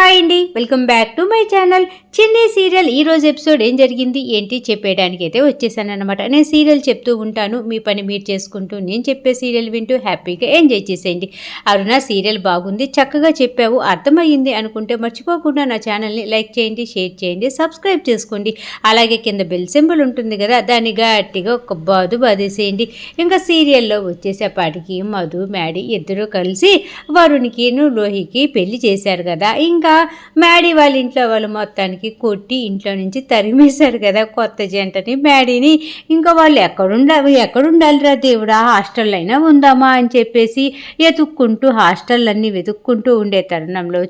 Hi అండి. Welcome back to my channel. Chinni serial ఈ రోజు ఎపిసోడ్ ఏం జరిగింది ఏంటి చెప్పేయడానికి అయితే వచ్చేసాను అనమాట నేను సీరియల్ చెప్తూ ఉంటాను మీ పని మీరు చేసుకుంటూ నేను చెప్పే సీరియల్ వింటూ హ్యాపీగా ఎంజాయ్ చేసేయండి. అరుణ సీరియల్ బాగుంది చక్కగా చెప్పావు అర్థమయ్యింది అనుకుంటే మర్చిపోకుండా నా ఛానల్ని లైక్ చేయండి షేర్ చేయండి సబ్స్క్రైబ్ చేసుకోండి. అలాగే కింద బెల్ సింబల్ ఉంటుంది కదా దాన్ని గట్టిగా ఒక బాదు బాధేసేయండి ఇంకా సీరియల్లో వచ్చేసేపాటికి మధు మ్యాడీ ఇద్దరు కలిసి వరుణ్కి లోహికి పెళ్ళి చేశారు కదా ఇంకా మ్యాడీ వాళ్ళ ఇంట్లో వాళ్ళు మొత్తానికి కొట్టి ఇంట్లో నుంచి తరిమేశారు కదా కొత్త జంటని. మ్యాడీని ఇంకా వాళ్ళు ఎక్కడుండ ఎక్కడుండాలిరా దేవుడా? హాస్టల్ అయినా ఉందామా అని చెప్పేసి వెతుక్కుంటూ హాస్టల్లన్నీ వెతుక్కుంటూ ఉండే తరుణంలో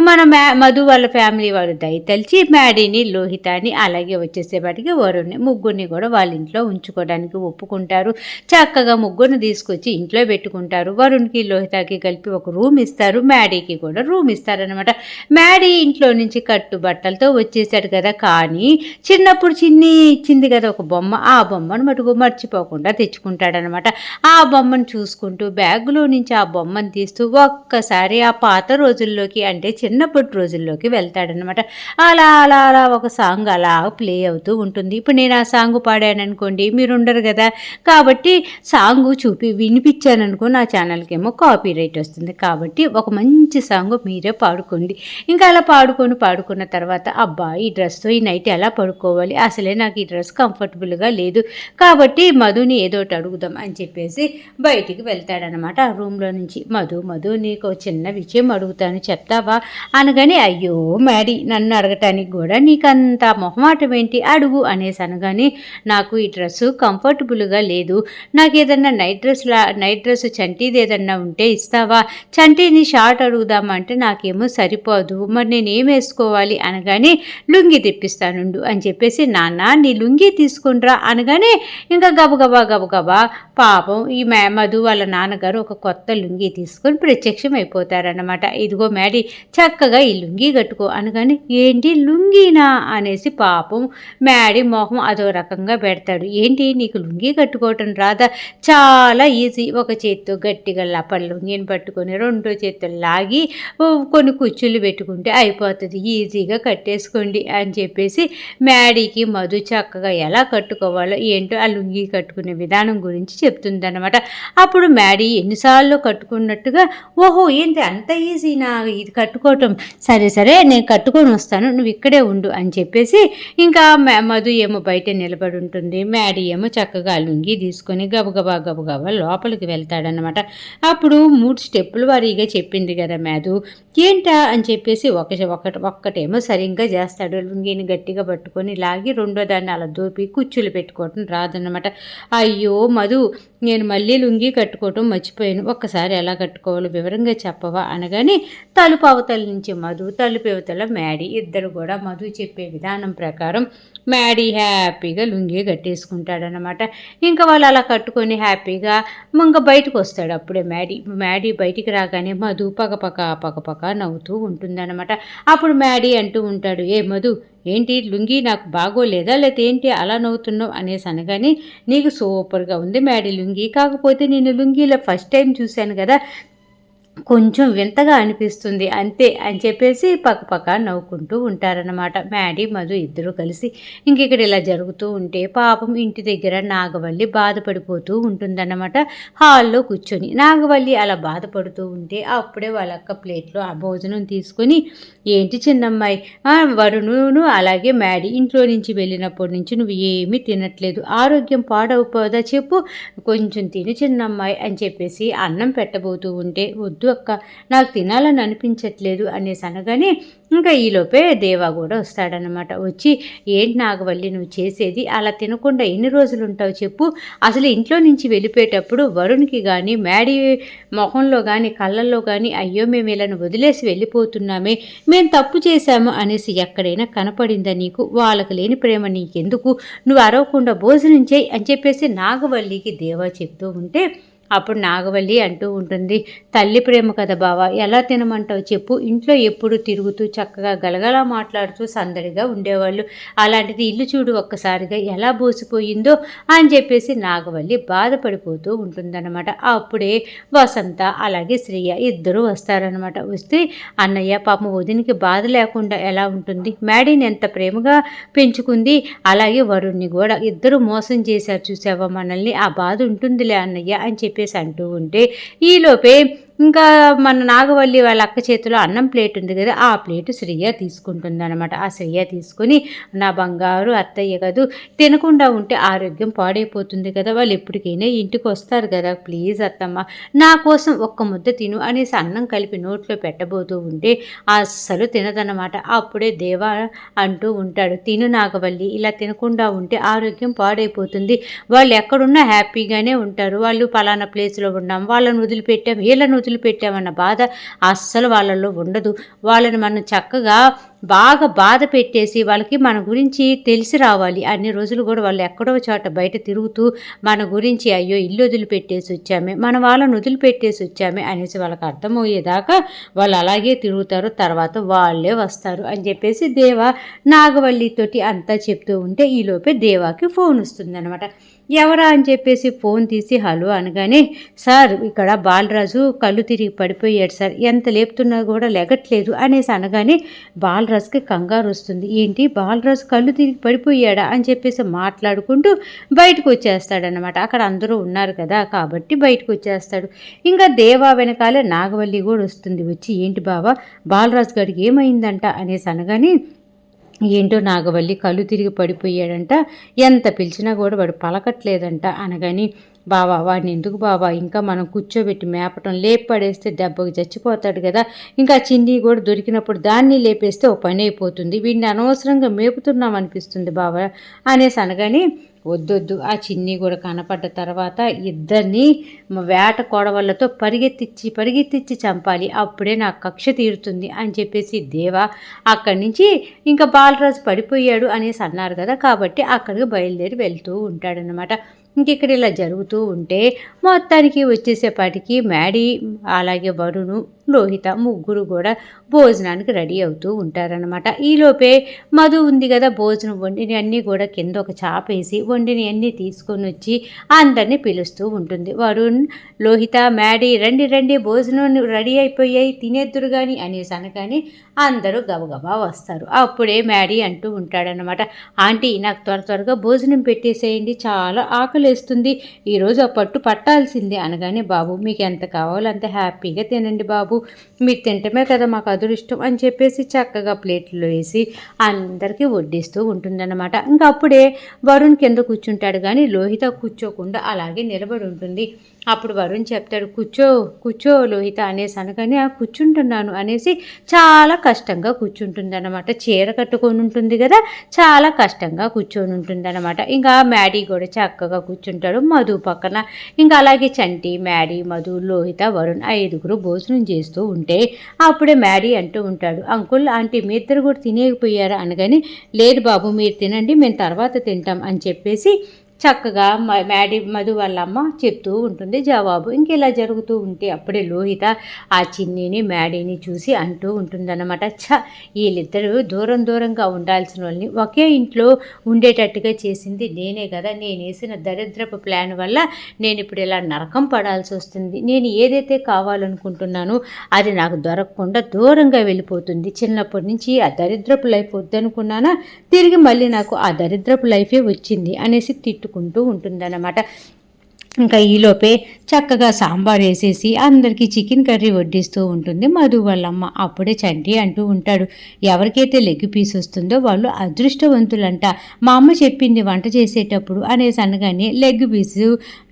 మన మ్యా మధు వాళ్ళ ఫ్యామిలీ వాళ్ళు దయతలిచి మ్యాడీని లోహితాని అలాగే వచ్చేసేపాటికి వరుణ్ని ముగ్గురిని కూడా వాళ్ళ ఇంట్లో ఉంచుకోవడానికి ఒప్పుకుంటారు. చక్కగా ముగ్గురిని తీసుకొచ్చి ఇంట్లో పెట్టుకుంటారు. వరుణ్కి లోహితాకి కలిపి ఒక రూమ్ ఇస్తారు. మ్యాడీకి కూడా రూమ్ ఇస్తారనమాట మ్యాడీ ఇంట్లో నుంచి కట్టు బట్టలతో వచ్చేసాడు కదా కానీ చిన్నప్పుడు చిన్ని ఇచ్చింది కదా ఒక బొమ్మ. ఆ బొమ్మను మటుకు మర్చిపోకుండా తెచ్చుకుంటాడనమాట. ఆ బొమ్మను చూసుకుంటూ బ్యాగులో నుంచి ఆ బొమ్మను తీస్తూ ఒక్కసారి ఆ పాత రోజుల్లోకి అంటే చిన్నప్పటి రోజుల్లోకి వెళ్తాడనమాట. అలా అలా అలా ఒక సాంగ్ అలా ప్లే అవుతూ ఉంటుంది. ఇప్పుడు నేను ఆ సాంగ్ పాడాను అనుకోండి మీరు ఉండరు కదా. కాబట్టి సాంగ్ చూపి వినిపించాను అనుకో నా ఛానల్కి ఏమో కాపీ రైట్ వస్తుంది. కాబట్టి ఒక మంచి సాంగ్ మీరే పాడుకోండి. ఇంకా అలా పాడుకొని పాడుకున్న తర్వాత అబ్బా ఈ డ్రెస్తో ఈ నైట్ ఎలా పడుకోవాలి? అసలే నాకు ఈ డ్రెస్ కంఫర్టబుల్గా లేదు. కాబట్టి మధుని ఏదో ఒకటి అడుగుదాం అని చెప్పేసి బయటికి వెళ్తాడనమాట ఆ రూమ్లో నుంచి మధు మధు నీకు ఒక చిన్న విషయం అడుగుతాను చెప్తావా? అనగానే అయ్యో మ్యాడీ నన్ను అడగటానికి కూడా నీకు అంత మొహమాటం ఏంటి? అడుగు అనేసి అనగానే నాకు ఈ డ్రెస్సు కంఫర్టబుల్గా లేదు. నాకు ఏదన్నా నైట్ డ్రెస్ లా నైట్ డ్రెస్ చంటీది ఏదన్నా ఉంటే ఇస్తావా? చంటీని షార్ట్ అడుగుదామంటే నాకేమో సరిపోదు. మరి నేను ఏం వేసుకోవాలి అనగానే లుంగి తెప్పిస్తానుండు అని చెప్పేసి నాన్న నీ లుంగి తీసుకుండ్రా అనగానే ఇంకా గబగబా గబగబా పాపం ఈ మే మధు వాళ్ళ నాన్నగారు ఒక కొత్త లుంగి తీసుకొని ప్రత్యక్షం అయిపోతారనమాట ఇదిగో మేడీ చక్కగా ఈ లుంగి కట్టుకో అనగానే ఏంటి లుంగీనా? అనేసి పాపం మేడీ మొహం అదో రకంగా పెడతాడు. ఏంటి నీకు లుంగి కట్టుకోవటం రాదా? చాలా ఈజీ. ఒక చేత్తో గట్టిగా లపడ లుంగిని పట్టుకొని రెండో చేత్తో లాగి కొన్ని కుచ్చులు పెట్టుకుంటే అయిపోతుంది. ఈజీగా కట్టేసుకోండి అని చెప్పేసి మ్యాడీకి మధు చక్కగా ఎలా కట్టుకోవాలో ఏంటో ఆ లుంగి కట్టుకునే విధానం గురించి చెప్తుందన్నమాట. అప్పుడు మ్యాడీ ఎన్నిసార్లు కట్టుకున్నట్టుగా ఓహో ఏంటి అంత ఈజీనా? ఇది కట్టుకోవటం. సరే సరే నేను కట్టుకొని వస్తాను. నువ్వు ఇక్కడే ఉండు అని చెప్పేసి ఇంకా మధు ఏమో బయట నిలబడి ఉంటుంది. మ్యాడీ ఏమో చక్కగా లుంగి తీసుకొని గబగబా గబగబా లోపలికి వెళ్తాడనమాట అప్పుడు మూడు స్టెప్పులు వారీగా చెప్పింది కదా మ్యాధు ఏంటా? అని చెప్పి చెప్పేసి ఒక ఒకటి ఒక్కటేమో సరిగ్గా చేస్తాడు. లుంగిని గట్టిగా పట్టుకొని లాగి రెండో దాన్ని అలా దోపి కుచ్చులు పెట్టుకోవటం రాదన్నమాట. అయ్యో మధు నేను మళ్ళీ లుంగి కట్టుకోవటం మర్చిపోయాను. ఒక్కసారి ఎలా కట్టుకోవాలో వివరంగా చెప్పవా అనగానే తలుపు అవతల నుంచి మధు తలుపు అవతల మ్యాడీ. ఇద్దరు కూడా మధు చెప్పే విధానం ప్రకారం మ్యాడీ హ్యాపీగా లుంగి కట్టేసుకుంటాడనమాట ఇంకా వాళ్ళు అలా కట్టుకొని హ్యాపీగా ఇంకా బయటకు వస్తాడు అప్పుడే మ్యాడీ. మ్యాడీ బయటికి రాగానే మధు పగపక పగపక నవ్వుతూ ఉంటుందన్నమాట. అప్పుడు మ్యాడీ అంటూ ఉంటాడు ఏ మధు ఏంటి లుంగి నాకు బాగోలేదా? లేకపోతే ఏంటి అలా నవ్వుతున్నావు అనేసి అనగానే నీకు సూపర్గా ఉంది మ్యాడీ లుంగి. కాకపోతే నేను లుంగిలో ఫస్ట్ టైం చూశాను కదా కొంచెం వింతగా అనిపిస్తుంది అంతే అని చెప్పేసి పక్కపక్క నవ్వుకుంటూ ఉంటారనమాట మ్యాడీ మధు ఇద్దరు కలిసి ఇంక ఇక్కడ ఇలా జరుగుతూ ఉంటే పాపం ఇంటి దగ్గర నాగవల్లి బాధపడిపోతూ ఉంటుందన్నమాట. హాల్లో కూర్చొని నాగవల్లి అలా బాధపడుతూ ఉంటే అప్పుడే వాళ్ళ అక్క ప్లేట్లో ఆ భోజనం తీసుకొని ఏంటి చిన్నమ్మాయి? వరుణును అలాగే మ్యాడీ ఇంట్లో నుంచి వెళ్ళినప్పటి నుంచి నువ్వు ఏమీ తినట్లేదు. ఆరోగ్యం పాడవుపోదా చెప్పు. కొంచెం తిని చిన్నమ్మాయి అని చెప్పేసి అన్నం పెట్టబోతూ ఉంటే వద్దు అక్క. నాకు తినాలని అనిపించట్లేదు అనేసి అనగానే ఇంకా ఈలోపే దేవా కూడా వస్తాడనమాట వచ్చి ఏంటి నాగవల్లి నువ్వు చేసేది అలా తినకుండా ఎన్ని రోజులు ఉంటావు చెప్పు. అసలు ఇంట్లో నుంచి వెళ్ళిపోయేటప్పుడు వరుణ్కి కానీ మ్యాడీ మొహంలో కానీ కళ్ళల్లో కానీ అయ్యో మేము ఇలా వదిలేసి వెళ్ళిపోతున్నామే. మేము తప్పు చేశాము అనేసి ఎక్కడైనా కనపడిందా నీకు? వాళ్ళకి లేని ప్రేమ నీకెందుకు? నువ్వు అరవకుండా భోజనం చేయి అని చెప్పేసి నాగవల్లికి దేవా చెప్తూ ఉంటే అప్పుడు నాగవల్లి అంటూ ఉంటుంది తల్లి ప్రేమ కదా బావ ఎలా తినమంటావు చెప్పు. ఇంట్లో ఎప్పుడు తిరుగుతూ చక్కగా గలగలా మాట్లాడుతూ సందడిగా ఉండేవాళ్ళు. అలాంటిది ఇల్లు చూడు ఒక్కసారిగా ఎలా బోసిపోయిందో అని చెప్పేసి నాగవల్లి బాధపడిపోతూ ఉంటుందన్నమాట. అప్పుడే వసంత అలాగే శ్రీయ ఇద్దరూ వస్తారనమాట వస్తే అన్నయ్య పాపం వదినికి బాధ లేకుండా ఎలా ఉంటుంది? మ్యాడీని ఎంత ప్రేమగా పెంచుకుంది. అలాగే వరుణ్ణి కూడా ఇద్దరు మోసం చేశారు చూసావా? మనల్ని ఆ బాధ ఉంటుందిలే అన్నయ్య అని చెప్పి చెప్పేసి అంటూ ఉంటే ఈలోపే ఇంకా మన నాగవల్లి వాళ్ళ అక్క చేతిలో అన్నం ప్లేట్ ఉంది కదా ఆ ప్లేట్ శ్రీయ తీసుకుంటుంది అనమాట ఆ శ్రీయ తీసుకొని నా బంగారు అత్తయ్య కదూ తినకుండా ఉంటే ఆరోగ్యం పాడైపోతుంది కదా వాళ్ళు ఎప్పటికైనా ఇంటికి వస్తారు కదా ప్లీజ్ అత్తమ్మ నా కోసం ఒక్క ముద్ద తిను అనేసి అన్నం కలిపి నోట్లో పెట్టబోతూ ఉంటే అస్సలు తినదనమాట అప్పుడే దేవా అంటూ ఉంటాడు తిను నాగవల్లి ఇలా తినకుండా ఉంటే ఆరోగ్యం పాడైపోతుంది. వాళ్ళు ఎక్కడున్నా హ్యాపీగానే ఉంటారు. వాళ్ళు పలానా ప్లేస్లో ఉన్నాం వాళ్ళని వదిలిపెట్టాం వీళ్ళని వదిలిపెట్టామన్న బాధ అస్సలు వాళ్ళల్లో ఉండదు. వాళ్ళని మనం చక్కగా బాగా బాధ పెట్టేసి వాళ్ళకి మన గురించి తెలిసి రావాలి. అన్ని రోజులు కూడా వాళ్ళు ఎక్కడో చోట బయట తిరుగుతూ మన గురించి అయ్యో ఇల్లు వదిలిపెట్టేసి వచ్చామే మన వాళ్ళని వదిలిపెట్టేసి వచ్చామే అనేసి వాళ్ళకి అర్థమయ్యేదాకా వాళ్ళు అలాగే తిరుగుతారు. తర్వాత వాళ్ళే వస్తారు అని చెప్పేసి దేవ నాగవల్లితోటి అంతా చెప్తూ ఉంటే ఈలోపే దేవాకి ఫోన్ వస్తుందన్నమాట. ఎవరా అని చెప్పేసి ఫోన్ తీసి హలో అనగానే సార్ ఇక్కడ బాలరాజు కళ్ళు తిరిగి పడిపోయాడు సార్. ఎంత లేపుతున్నా కూడా లెగట్లేదు అనేసి అనగానే బాలరాజుకి కంగారు వస్తుంది. ఏంటి? బాలరాజు కళ్ళు తిరిగి పడిపోయాడా? అని చెప్పేసి మాట్లాడుకుంటూ బయటకు వచ్చేస్తాడనమాట అక్కడ అందరూ ఉన్నారు కదా కాబట్టి బయటకు వచ్చేస్తాడు. ఇంకా దేవా వెనకాలే నాగవల్లి కూడా వస్తుంది. వచ్చి ఏంటి బావా? బాలరాజు గడికి ఏమైందంట? అనేసి అనగానే ఏంటో నాగవల్లి కళ్ళు తిరిగి పడిపోయాడంట. ఎంత పిలిచినా కూడా వాడు పలకట్లేదంట అనగాని బావా వాడిని ఎందుకు బావా? ఇంకా మనం కూర్చోబెట్టి మేపటం లేపడేస్తే దెబ్బకి చచ్చిపోతాడు కదా. ఇంకా చిన్ని కూడా దొరికినప్పుడు దాన్ని లేపేస్తే ఒక పని అయిపోతుంది. వీడిని అనవసరంగా మేపుతున్నాం అనిపిస్తుంది బావా అనేసి అనగానే వద్దొద్దు. ఆ చిన్ని కూడా కనపడ్డ తర్వాత ఇద్దరిని వేట కొడవలతో పరిగెత్తిచ్చి పరిగెత్తిచ్చి చంపాలి. అప్పుడే నా కక్ష తీరుతుంది అని చెప్పేసి దేవ అక్కడి నుంచి ఇంకా బాలరాజు పడిపోయాడు అనేసి అన్నారు కదా. కాబట్టి అక్కడికి బయలుదేరి వెళ్తూ ఉంటాడనమాట ఇంక ఇక్కడ ఇలా జరుగుతూ ఉంటే మొత్తానికి వచ్చేసేపాటికి మ్యాడీ అలాగే వరుణు లోహిత ముగ్గురు కూడా భోజనానికి రెడీ అవుతూ ఉంటారనమాట ఈలోపే మధు ఉంది కదా భోజనం వండిని అన్నీ కూడా కింద ఒక చాపేసి వండిని అన్నీ తీసుకొని వచ్చి అందరినీ పిలుస్తూ ఉంటుంది. వరుణ్ లోహిత మ్యాడీ రండి రండి భోజనం రెడీ అయిపోయాయి తినేద్దురు కానీ అనేసి అనగానే అందరూ గబగబా వస్తారు. అప్పుడే మ్యాడీ అంటూ ఉంటాడనమాట ఆంటీ నాకు త్వర త్వరగా భోజనం పెట్టేసేయండి. చాలా ఆకలేస్తుంది. ఈరోజు ఆ పట్టు పట్టాల్సిందే అనగానే బాబు మీకు ఎంత కావాలో అంత హ్యాపీగా తినండి బాబు. మీరు తింటమే కదా మాకు అదృష్టం అని చెప్పేసి చక్కగా ప్లేట్లో వేసి అందరికీ వడ్డిస్తూ ఉంటుందన్నమాట. ఇంకా అప్పుడే వరుణ్ కింద కూర్చుంటాడు కానీ లోహిత కూర్చోకుండా అలాగే నిలబడి ఉంటుంది. అప్పుడు వరుణ్ చెప్తాడు కూర్చో కూర్చో లోహిత అనేసి అనగానే ఆ కూర్చుంటున్నాను అనేసి చాలా కష్టంగా కూర్చుంటుంది అనమాట చీర కట్టుకొని ఉంటుంది కదా చాలా కష్టంగా కూర్చొని ఉంటుంది అనమాట ఇంకా మ్యాడీ కూడా చక్కగా కూర్చుంటాడు మధు పక్కన. ఇంకా అలాగే చంటి మ్యాడీ మధు లోహిత వరుణ్ ఐదుగురు భోజనం చేస్తూ ఉంటే అప్పుడే మ్యాడీ అంటూ ఉంటాడు అంకుల్ ఆంటీ మీ ఇద్దరు కూడా తినేకపోయారు అనగాని లేదు బాబు మీరు తినండి మేము తర్వాత తింటాం అని చెప్పేసి చక్కగా మ్యాడీ మధు వాళ్ళ అమ్మ చెప్తూ ఉంటుంది జవాబు. ఇంక ఇలా జరుగుతూ ఉంటే అప్పుడే లోహిత ఆ చిన్నిని మ్యాడీని చూసి అంటూ ఉంటుందన్నమాట. ఛ! వీళ్ళిద్దరూ దూరం దూరంగా ఉండాల్సిన వాళ్ళని ఒకే ఇంట్లో ఉండేటట్టుగా చేసింది నేనే కదా. నేను వేసిన దరిద్రపు ప్లాన్ వల్ల నేను ఇప్పుడు ఇలా నరకం పడాల్సి వస్తుంది. నేను ఏదైతే కావాలనుకుంటున్నానో అది నాకు దొరకకుండా దూరంగా వెళ్ళిపోతుంది. చిన్నప్పటి నుంచి ఆ దరిద్రపు లైఫ్ వద్దనుకున్నానా? తిరిగి మళ్ళీ నాకు ఆ దరిద్రపు లైఫే వచ్చింది అనేసి తిట్టు పెట్టుకుంటూ ఉంటుందన్నమాట. ఇంకా ఈలోపే చక్కగా సాంబార్ వేసేసి అందరికీ చికెన్ కర్రీ వడ్డిస్తూ ఉంటుంది. మధు వాళ్ళమ్మ అప్పుడే చంటి అంటూ ఉంటాడు. ఎవరికైతే లెగ్ పీస్ వస్తుందో వాళ్ళు అదృష్టవంతులంట. మా అమ్మ చెప్పింది వంట చేసేటప్పుడు అనేసి అనగానే లెగ్ పీసు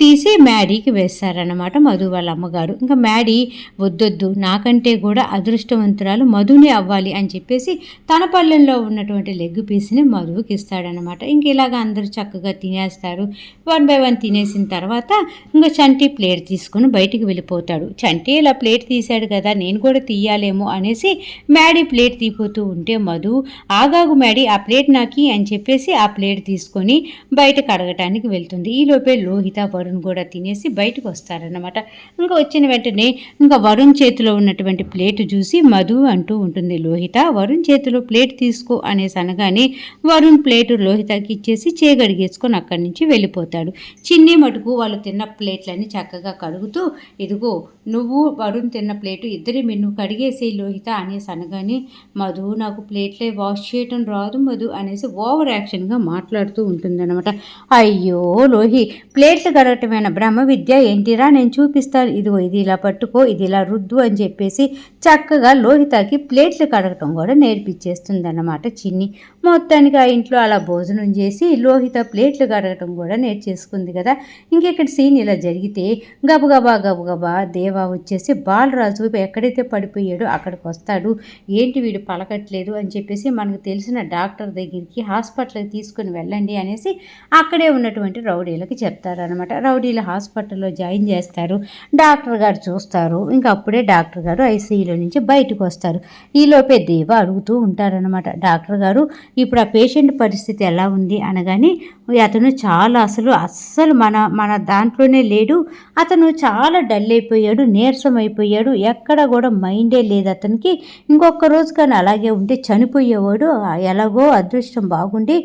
తీసి మ్యాడీకి వేస్తారనమాట మధు వాళ్ళ అమ్మగారు ఇంకా మ్యాడీ వద్దొద్దు నాకంటే కూడా అదృష్టవంతురాలు మధునే అవ్వాలి అని చెప్పేసి తన పల్లెల్లో ఉన్నటువంటి లెగ్ పీస్ని మధువుకి ఇస్తాడనమాట ఇంక ఇలాగ అందరూ చక్కగా తినేస్తారు. వన్ బై వన్ తినేసిన తర్వాత ఇంకా చంటి ప్లేట్ తీసుకుని బయటికి వెళ్ళిపోతాడు. చంటి ఇలా ప్లేట్ తీశాడు కదా నేను కూడా తీయాలేమో అనేసి మ్యాడీ ప్లేట్ తీపోతూ ఉంటే మధు ఆగాగు మ్యాడీ ఆ ప్లేట్ నాకి అని చెప్పేసి ఆ ప్లేట్ తీసుకొని బయట కడగటానికి వెళ్తుంది. ఈలోపే లోహిత వరుణ్ వరుణ్ కూడా తినేసి బయటకు వస్తారన్నమాట. ఇంకా వచ్చిన వెంటనే ఇంకా వరుణ్ చేతిలో ఉన్నటువంటి ప్లేట్ చూసి మధు అంటూ ఉంటుంది లోహిత వరుణ్ చేతిలో ప్లేట్ తీసుకో అనేసి అనగానే వరుణ్ ప్లేటు లోహితకి ఇచ్చేసి చేగడిగేసుకొని అక్కడి నుంచి వెళ్ళిపోతాడు. చిన్ని మటుకు వాళ్ళు తిన్న ప్లేట్లన్నీ చక్కగా కడుగుతూ ఇదిగో నువ్వు వరుణ్ తిన్న ప్లేటు ఇద్దరి మెను కడిగేసి లోహిత అనేసి అనగానే మధు నాకు ప్లేట్లే వాష్ చేయటం రాదు మధు అనేసి ఓవర్ యాక్షన్గా మాట్లాడుతూ ఉంటుందన్నమాట. అయ్యో లోహి ప్లేట్లు కడగటమైన బ్రహ్మ విద్య ఏంటిరా? నేను చూపిస్తాను. ఇదిగో ఇది ఇలా పట్టుకో ఇది ఇలా రుద్దు అని చెప్పేసి చక్కగా లోహితకి ప్లేట్లు కడగటం కూడా నేర్పించేస్తుందన్నమాట చిన్ని. మొత్తానికి ఆ ఇంట్లో అలా భోజనం చేసి లోహిత ప్లేట్లు కడగటం కూడా నేర్చేసుకుంది కదా. ఇంకెక్కడ సీన్ ఇలా జరిగితే గబగబా గబగబా దేవా వచ్చేసి బాలరాజు ఎక్కడైతే పడిపోయాడో అక్కడికి వస్తాడు. ఏంటి వీడు పలకట్లేదు అని చెప్పేసి మనకు తెలిసిన డాక్టర్ దగ్గరికి హాస్పిటల్కి తీసుకుని వెళ్ళండి అనేసి అక్కడే ఉన్నటువంటి రౌడీలకి చెప్తారనమాట రౌడీలు హాస్పిటల్లో జాయిన్ చేస్తారు. డాక్టర్ గారు చూస్తారు. ఇంకా అప్పుడే డాక్టర్ గారు ఐసీయూలో నుంచి బయటకు వస్తారు. ఈలోపే దేవ అడుగుతూ ఉంటారనమాట డాక్టర్ గారు ఇప్పుడు ఆ పేషెంట్ పరిస్థితి ఎలా ఉంది? అనగానే అతను చాలా అసలు అస్సలు మన మన దాంట్లోనే లేడు. అతను చాలా డల్ అయిపోయాడు నీరసం అయిపోయాడు. ఎక్కడ కూడా మైండే లేదు అతనికి. ఇంకొక రోజు కానీ అలాగే ఉంటే చనిపోయేవాడు. ఎలాగో అదృష్టం బాగుండి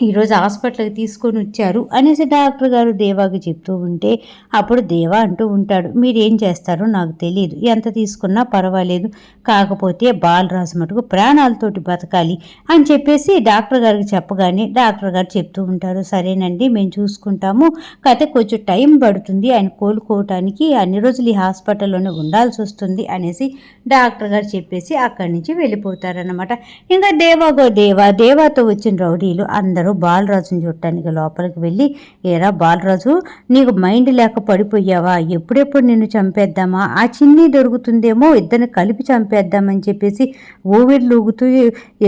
ఈరోజు హాస్పిటల్కి తీసుకొని వచ్చారు అనేసి డాక్టర్ గారు దేవాకి చెప్తూ ఉంటే అప్పుడు దేవా అంటూ ఉంటాడు మీరు ఏం చేస్తారో నాకు తెలియదు ఎంత తీసుకున్నా పర్వాలేదు కాకపోతే బాలరాజు మటుకు ప్రాణాలతోటి బతకాలి అని చెప్పేసి డాక్టర్ గారికి చెప్పగానే డాక్టర్ గారు చెప్తూ ఉంటారు సరేనండి మేము చూసుకుంటాము కాకపోతే కొంచెం టైం పడుతుంది ఆయన కోలుకోవటానికి అన్ని రోజులు ఈ హాస్పిటల్లోనే ఉండాల్సి వస్తుంది అనేసి డాక్టర్ గారు చెప్పేసి అక్కడి నుంచి వెళ్ళిపోతారనమాట ఇంకా దేవాగో దేవా దేవాతో వచ్చిన రౌడీలు అందరూ గారు బాలరాజుని చూడటానికి లోపలికి వెళ్ళి ఏరా బాలరాజు నీకు మైండ్ లేక పడిపోయావా? ఎప్పుడెప్పుడు నిన్ను చంపేద్దామా? ఆ చిన్ని దొరుకుతుందేమో ఇద్దరిని కలిపి చంపేద్దామని చెప్పేసి ఊవిర్లూగుతూ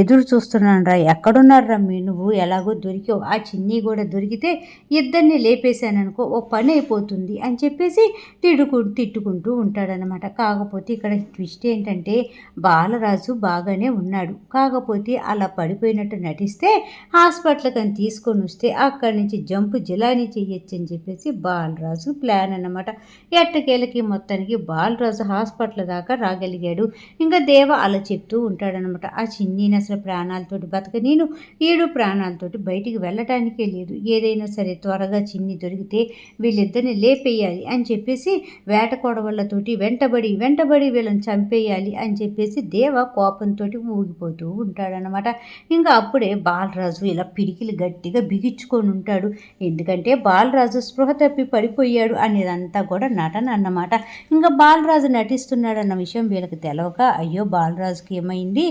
ఎదురు చూస్తున్నాను రా. ఎక్కడున్నారా మీ నువ్వు? ఎలాగో దొరికావు. ఆ చిన్ని కూడా దొరికితే ఇద్దరిని లేపేశాననుకో ఓ పని అయిపోతుంది అని చెప్పేసి తిడుకు తిట్టుకుంటూ ఉంటాడనమాట కాకపోతే ఇక్కడ ట్విస్ట్ ఏంటంటే బాలరాజు బాగానే ఉన్నాడు. కాకపోతే అలా పడిపోయినట్టు నటిస్తే హాస్పిటల్ కానీ తీసుకొని వస్తే అక్కడి నుంచి జంపు జిలానీ చెయ్యొచ్చు అని చెప్పేసి బాలరాజు ప్లాన్ అనమాట ఎట్టకేలకి మొత్తానికి బాలరాజు హాస్పిటల్ దాకా రాగలిగాడు. ఇంకా దేవ అలా చెప్తూ ఉంటాడనమాట ఆ చిన్నీని అసలు ప్రాణాలతోటి బతక నేను ఏడు ప్రాణాలతోటి బయటికి వెళ్ళటానికే లేదు. ఏదైనా సరే త్వరగా చిన్ని దొరికితే వీళ్ళిద్దరిని లేపేయాలి అని చెప్పేసి వేట కొడవళ్ళతోటి వెంటబడి వెంటబడి వీళ్ళని చంపేయాలి అని చెప్పేసి దేవ కోపంతో ఊగిపోతూ ఉంటాడనమాట ఇంకా అప్పుడే బాలరాజు ఇలా పిడి పిడికిలు గట్టిగా బిగించుకొని ఉంటాడు. ఎందుకంటే బాలరాజు స్పృహ తప్పి పడిపోయాడు అనేదంతా కూడా నటన అన్నమాట. ఇంకా బాలరాజు నటిస్తున్నాడన్న విషయం వీళ్ళకి తెలవక అయ్యో బాలరాజుకి ఏమైంది?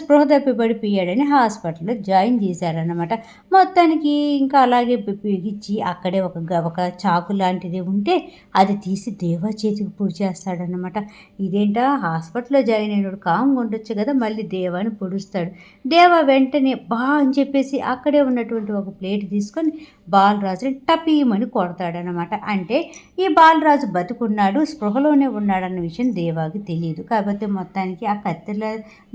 స్పృహ తప్పి పడిపోయాడని హాస్పిటల్లో జాయిన్ చేశారన్నమాట. మొత్తానికి ఇంకా అలాగే బిగించి అక్కడే ఒక ఒక చాకు లాంటిది ఉంటే అది తీసి దేవా చేతికి పొడి చేస్తాడనమాట ఇదేంటా? హాస్పిటల్లో జాయిన్ అయినాడు కాంగ్ ఉండొచ్చు కదా మళ్ళీ దేవాని పొడుస్తాడు. దేవా వెంటనే బా అని చెప్పేసి అక్కడే ఉన్నటువంటి ఒక ప్లేట్ తీసుకొని బాలరాజుని టపీమని కొడతాడనమాట అంటే ఈ బాలరాజు బతుకున్నాడు స్పృహలోనే ఉన్నాడన్న విషయం దేవాకి తెలియదు. కాకపోతే మొత్తానికి ఆ కత్తెల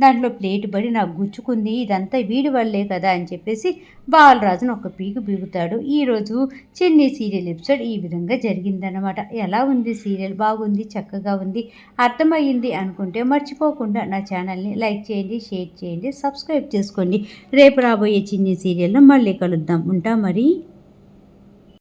దాంట్లో ప్లేట్ పడి నాకు గుచ్చుకుంది ఇదంతా వీడి వల్లే కదా అని చెప్పేసి బాలరాజును ఒక పీకు పీకుతాడు. ఈరోజు చిన్ని సీరియల్ ఎపిసోడ్ ఈ విధంగా జరిగిందనమాట ఎలా ఉంది? సీరియల్ బాగుంది? చక్కగా ఉంది? అర్థమయ్యింది అనుకుంటే మర్చిపోకుండా నా ఛానల్ని లైక్ చేయండి షేర్ చేయండి సబ్స్క్రైబ్ చేసుకోండి. రేపు రాబోయే చిన్ని సీరియల్లో మళ్ళీ కలుద్దాం. ఉంటా మరి?